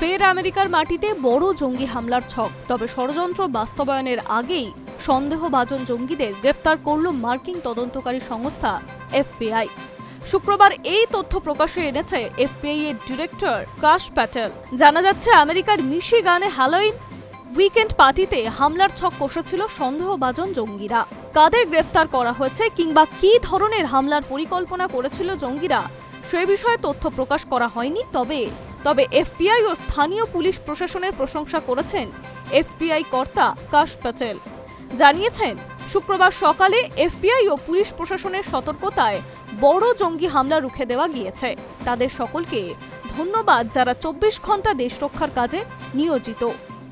ফের আমেরিকার মাটিতে বড় জঙ্গি হামলার ছক। তবে ষড়যন্ত্র বাস্তবায়নের আগেই সন্দেহভাজন জঙ্গিদের গ্রেপ্তার করল মার্কিন তদন্তকারী সংস্থা এফবিআই। শুক্রবার এই তথ্য প্রকাশে এনেছে এফবিআই এর ডিরেক্টর কাশ প্যাটেল। জানা যাচ্ছে, আমেরিকার মিশিগানে হ্যালোইন উইকেন্ড পার্টিতে হামলার ছক কষেছিল সন্দেহভাজন জঙ্গিরা। কাদের গ্রেফতার করা হয়েছে কিংবা কী ধরনের হামলার পরিকল্পনা করেছিল জঙ্গিরা, সে বিষয়ে তথ্য প্রকাশ করা হয়নি, তবে তবে এফপিআই ও স্থানীয় পুলিশ প্রশাসনের প্রশংসা করেছেন এফবিআই কর্তা কাশ প্যাটেল। জানিয়েছেন, শুক্রবার সকালে এফবিআই ও পুলিশ প্রশাসনের সতর্কতায় বড় জঙ্গি হামলা রুখে দেওয়া গিয়েছে। তাদের সকলকে ধন্যবাদ যারা চব্বিশ ঘণ্টা দেশ রক্ষার কাজে নিয়োজিত।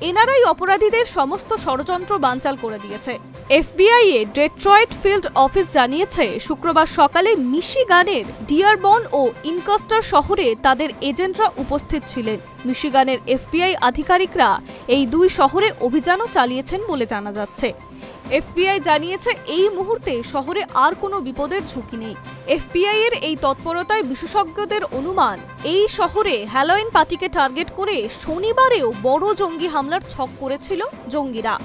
এনারাই অপরাধীদের সমস্ত ষড়যন্ত্র বানচাল করে দিয়েছে। এফবিআই এ ডেট্রয়েট ফিল্ড অফিস জানিয়েছে, শুক্রবার সকালে মিশিগানের ডিয়ারবন ও ইনকস্টার শহরে তাদের এজেন্টরা উপস্থিত ছিলেন। মিশিগানের এফবিআই আধিকারিকরা এই দুই শহরে অভিযানও চালিয়েছেন বলে জানা যাচ্ছে। এফবিআই জানিয়েছে, এই মুহূর্তে শহরে আর কোনো বিপদের ঝুঁকি নেই। এফবিআই এর এই তৎপরতায় বিশেষজ্ঞদের অনুমান, এই শহরে হ্যালোইন পার্টিকে টার্গেট করে শনিবারেও বড় জঙ্গি হামলার ছক করেছিল জঙ্গিরা,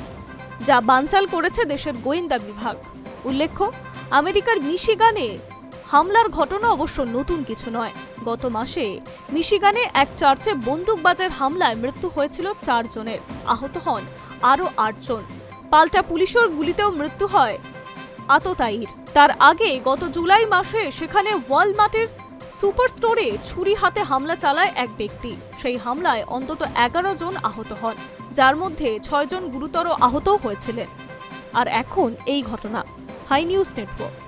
যা বানচাল করেছে দেশের গোয়েন্দা বিভাগ। উল্লেখ্য, আমেরিকার মিশিগানে হামলার ঘটনা অবশ্য নতুন কিছু নয়। গত মাসে মিশিগানে এক চার্চে বন্দুকবাজের হামলায় মৃত্যু হয়েছিল চারজনের। আহত হন আরও আটজন। পাল্টা পুলিশের গুলিতেও মৃত্যু হয়। আততায়ীর। তার আগে গত জুলাই মাসে সেখানে ওয়ালমার্টের সুপার স্টোরে ছুরি হাতে হামলা চালায় এক ব্যক্তি। সেই হামলায় অন্তত এগারো জন আহত হন, যার মধ্যে ছয়জন গুরুতর আহত হয়েছিলেন। আর এখন এই ঘটনা। High news network.